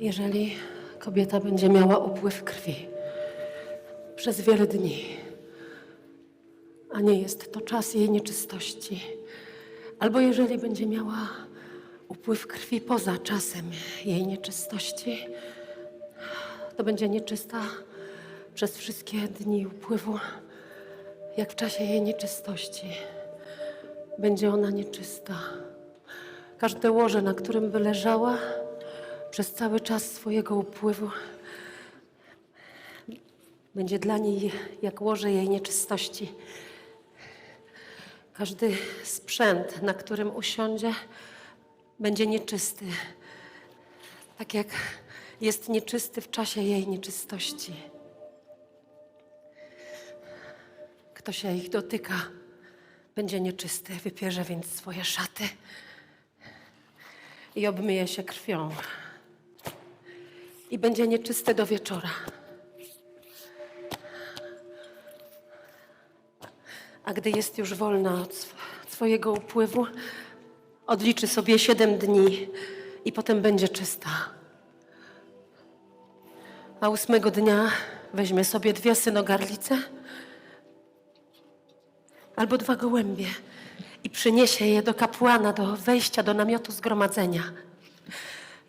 Jeżeli kobieta będzie miała upływ krwi przez wiele dni, a nie jest to czas jej nieczystości, albo jeżeli będzie miała upływ krwi poza czasem jej nieczystości, to będzie nieczysta przez wszystkie dni upływu, jak w czasie jej nieczystości. Będzie ona nieczysta. Każde łoże, na którym by leżała przez cały czas swojego upływu, będzie dla niej jak łoże jej nieczystości. Każdy sprzęt, na którym usiądzie, będzie nieczysty. Tak jak jest nieczysty w czasie jej nieczystości. Kto się ich dotyka, będzie nieczysty. Wypierze więc swoje szaty i obmyje się krwią. I będzie nieczysty do wieczora. A gdy jest już wolna od sw- swojego upływu, odliczy sobie siedem dni i potem będzie czysta. A ósmego dnia weźmie sobie dwie synogarlice albo dwa gołębie i przyniesie je do kapłana do wejścia do namiotu zgromadzenia.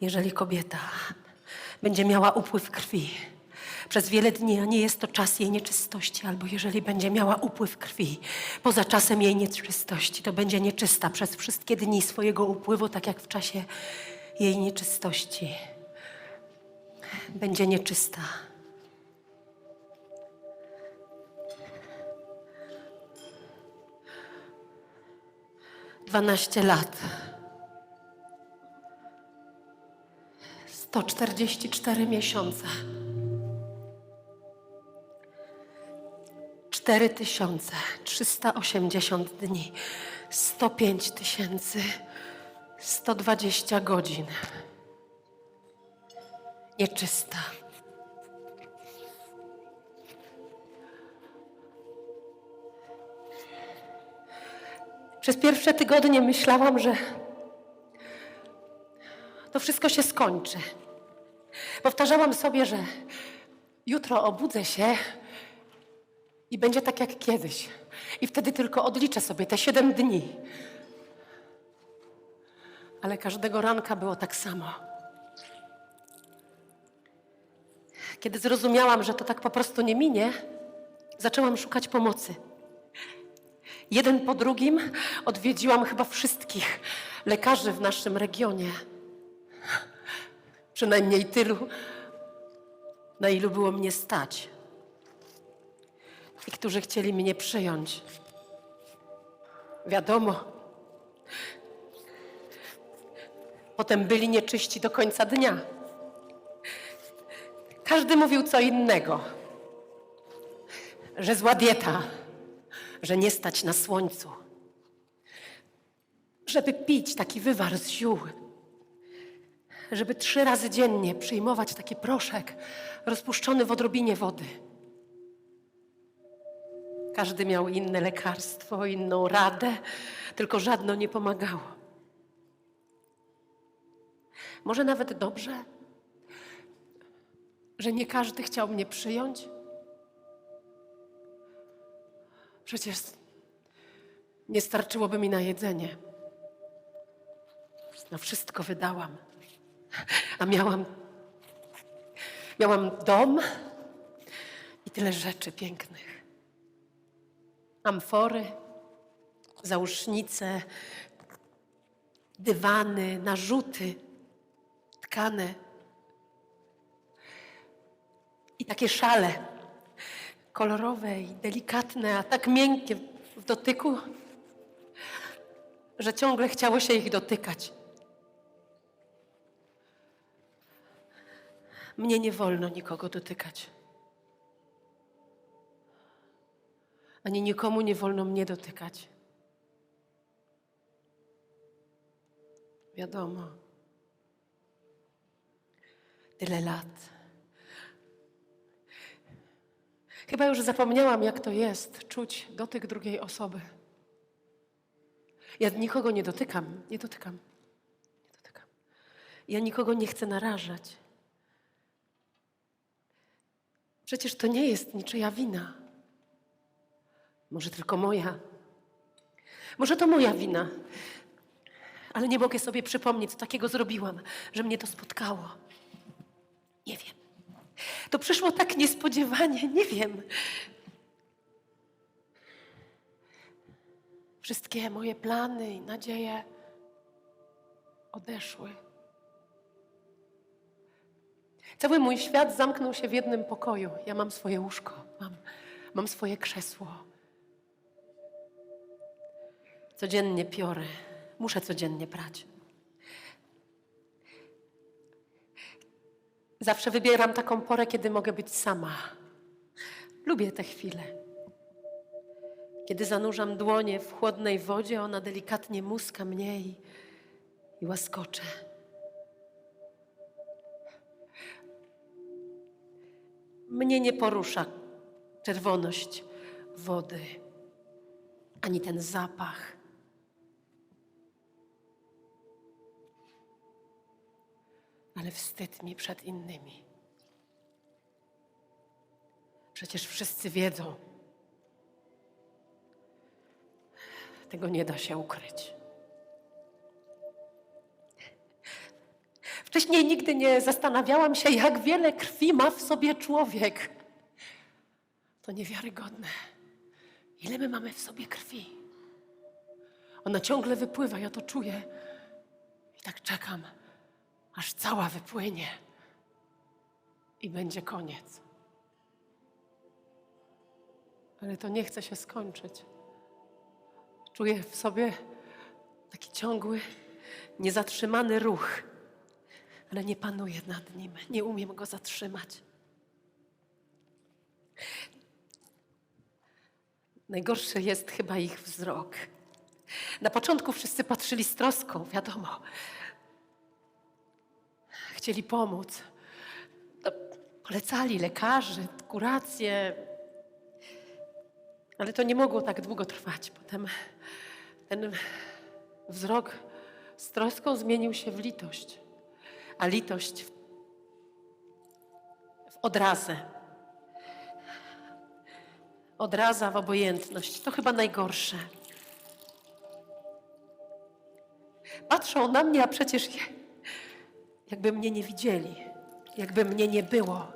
Jeżeli kobieta będzie miała upływ krwi przez wiele dni, a nie jest to czas jej nieczystości, albo jeżeli będzie miała upływ krwi poza czasem jej nieczystości, to będzie nieczysta przez wszystkie dni swojego upływu, tak jak w czasie jej nieczystości. Będzie nieczysta. Dwanaście lat. 144 miesiące. 4380 dni. 105 tysięcy 120 godzin. Nieczysta. Przez pierwsze tygodnie myślałam, że to wszystko się skończy. Powtarzałam sobie, że jutro obudzę się i będzie tak jak kiedyś. I wtedy tylko odliczę sobie te siedem dni. Ale każdego ranka było tak samo. Kiedy zrozumiałam, że to tak po prostu nie minie, zaczęłam szukać pomocy. Jeden po drugim odwiedziłam chyba wszystkich lekarzy w naszym regionie. Przynajmniej tylu, na ilu było mnie stać. I którzy chcieli mnie przyjąć. Wiadomo. Potem byli nieczyści do końca dnia. Każdy mówił co innego. Że zła dieta, że nie stać na słońcu. Żeby pić taki wywar z ziół żeby trzy razy dziennie przyjmować taki proszek rozpuszczony w odrobinie wody. Każdy miał inne lekarstwo, inną radę, tylko żadno nie pomagało. Może nawet dobrze, że nie każdy chciał mnie przyjąć? Przecież nie starczyłoby mi na jedzenie. Na wszystko wydałam. A miałam. Miałam dom i tyle rzeczy pięknych. Amfory, załóżnice, dywany, narzuty, tkane. I takie szale, kolorowe i delikatne, a tak miękkie w dotyku, że ciągle chciało się ich dotykać. Mnie nie wolno nikogo dotykać. Ani nikomu nie wolno mnie dotykać. Wiadomo. Tyle lat. Chyba już zapomniałam, jak to jest czuć dotyk drugiej osoby. Ja nikogo nie dotykam, nie dotykam, nie dotykam. Ja nikogo nie chcę narażać. Przecież to nie jest niczyja wina. Może tylko moja. Może to moja wina. Ale nie mogę sobie przypomnieć, co takiego zrobiłam, że mnie to spotkało. Nie wiem. To przyszło tak niespodziewanie, nie wiem. Wszystkie moje plany i nadzieje odeszły. Cały mój świat zamknął się w jednym pokoju. Ja mam swoje łóżko, mam, mam swoje krzesło. Codziennie piorę. Muszę codziennie prać. Zawsze wybieram taką porę, kiedy mogę być sama. Lubię te chwile. Kiedy zanurzam dłonie w chłodnej wodzie, ona delikatnie muska mnie i, i łaskocze. Mnie nie porusza czerwoność wody, ani ten zapach. Ale wstyd mi przed innymi. Przecież wszyscy wiedzą. Tego nie da się ukryć. Wcześniej nigdy nie zastanawiałam się, jak wiele krwi ma w sobie człowiek. To niewiarygodne. Ile my mamy w sobie krwi? Ona ciągle wypływa, ja to czuję. I tak czekam, aż cała wypłynie. I będzie koniec. Ale to nie chce się skończyć. Czuję w sobie taki ciągły, niezatrzymany ruch, ale nie panuję nad nim, nie umiem go zatrzymać. Najgorszy jest chyba ich wzrok. Na początku wszyscy patrzyli z troską, wiadomo. Chcieli pomóc. No, Polecali lekarzy, kuracje. Ale to nie mogło tak długo trwać. Potem ten wzrok z troską zmienił się w litość, a litość w, w odrazę. Odraza w obojętność. To chyba najgorsze. Patrzą na mnie, a przecież jakby mnie nie widzieli, jakby mnie nie było.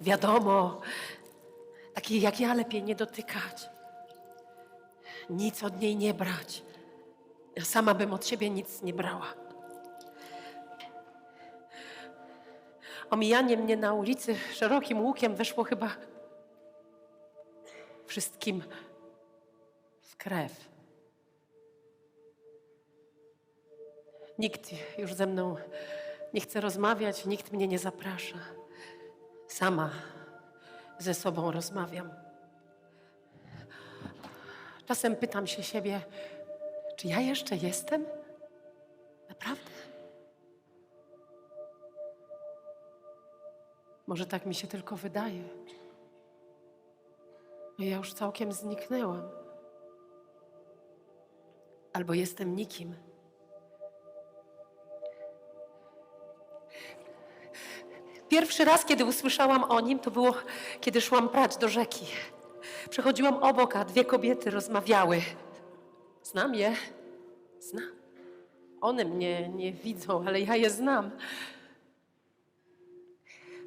Wiadomo, takiej jak ja lepiej nie dotykać. Nic od niej nie brać. Ja sama bym od siebie nic nie brała. Omijanie mnie na ulicy szerokim łukiem weszło chyba wszystkim w krew. Nikt już ze mną nie chce rozmawiać, nikt mnie nie zaprasza. Sama ze sobą rozmawiam. Czasem pytam się siebie, czy ja jeszcze jestem? Może tak mi się tylko wydaje. A ja już całkiem zniknęłam. Albo jestem nikim. Pierwszy raz, kiedy usłyszałam o nim, to było, kiedy szłam prać do rzeki. Przechodziłam obok, a dwie kobiety rozmawiały. Znam je. Znam. One mnie nie widzą, ale ja je znam.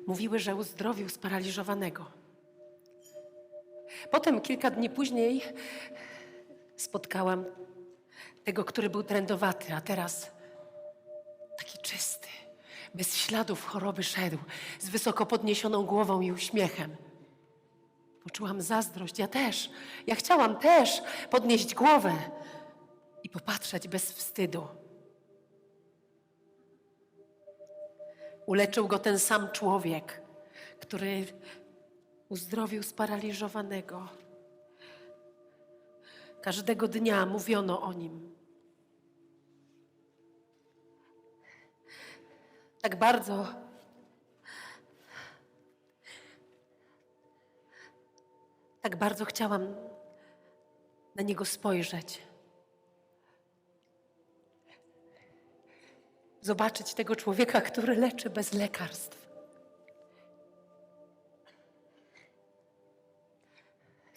Mówiły, że uzdrowił sparaliżowanego. Potem, kilka dni później, spotkałam tego, który był trędowaty, a teraz taki czysty, bez śladów choroby szedł, z wysoko podniesioną głową i uśmiechem. Poczułam zazdrość, ja też. Ja chciałam też podnieść głowę i popatrzeć bez wstydu. Uleczył go ten sam człowiek, który uzdrowił sparaliżowanego. Każdego dnia mówiono o nim. Tak bardzo Tak bardzo chciałam na niego spojrzeć. zobaczyć tego człowieka, który leczy bez lekarstw.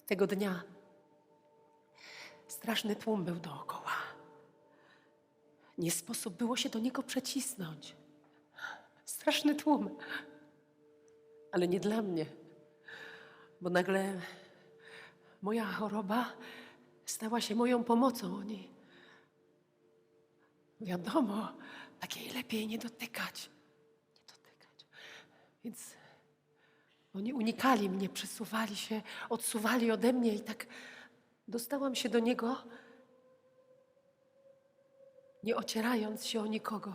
Tego dnia straszny tłum był dookoła. Nie sposób było się do niego przecisnąć. Straszny tłum. Ale nie dla mnie, bo nagle moja choroba stała się moją pomocą. Oni, wiadomo, takiej lepiej nie dotykać. Nie dotykać. Więc oni unikali mnie, przesuwali się, odsuwali ode mnie i tak dostałam się do niego, nie ocierając się o nikogo.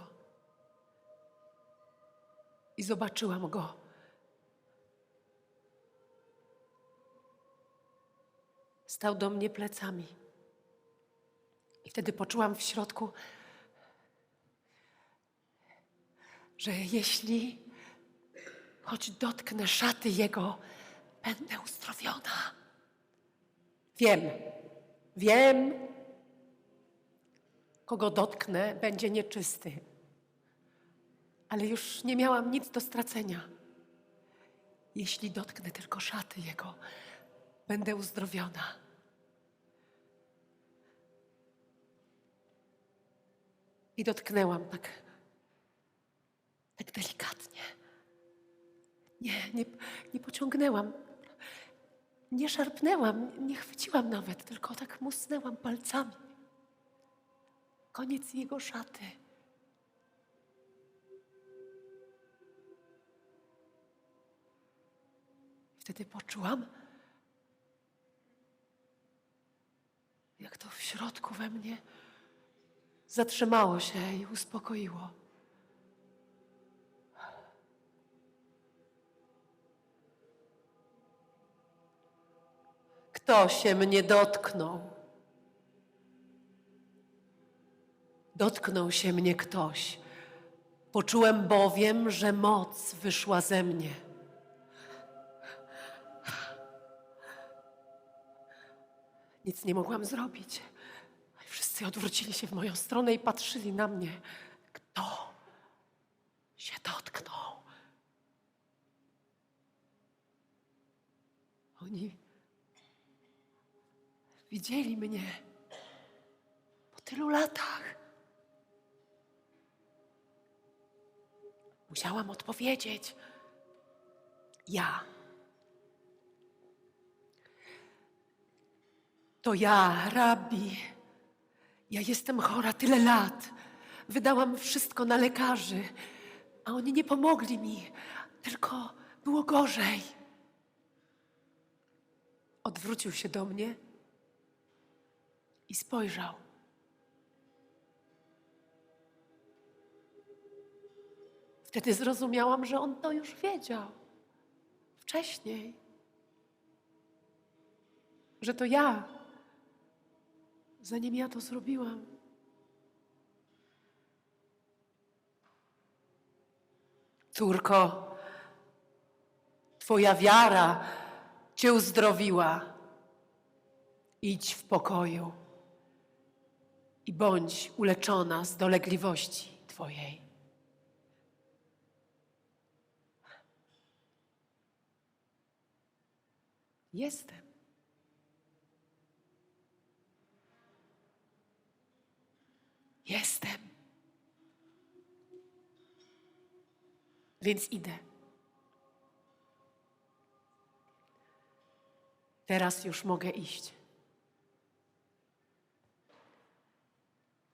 I zobaczyłam go. Stał do mnie plecami. I wtedy poczułam w środku, że jeśli choć dotknę szaty Jego, będę uzdrowiona. Wiem, wiem, kogo dotknę, będzie nieczysty. Ale już nie miałam nic do stracenia. Jeśli dotknę tylko szaty Jego, będę uzdrowiona. I dotknęłam tak, tak delikatnie. Nie, nie, nie pociągnęłam. Nie szarpnęłam, nie chwyciłam nawet, tylko tak musnęłam palcami. Koniec jego szaty. Wtedy poczułam, jak to w środku we mnie zatrzymało się i uspokoiło. Kto się mnie dotknął? Dotknął się mnie ktoś. Poczułem bowiem, że moc wyszła ze mnie. Nic nie mogłam zrobić. Wszyscy odwrócili się w moją stronę i patrzyli na mnie. Kto się dotknął? Oni widzieli mnie po tylu latach. Musiałam odpowiedzieć. Ja. To ja, rabbi. Ja jestem chora tyle lat. Wydałam wszystko na lekarzy, a oni nie pomogli mi, tylko było gorzej. Odwrócił się do mnie i spojrzał. Wtedy zrozumiałam, że on to już wiedział wcześniej. Że to ja, zanim ja to zrobiłam. Córko, Twoja wiara Cię uzdrowiła. Idź w pokoju i bądź uleczona z dolegliwości Twojej. Jestem. Jestem. Więc idę. Teraz już mogę iść.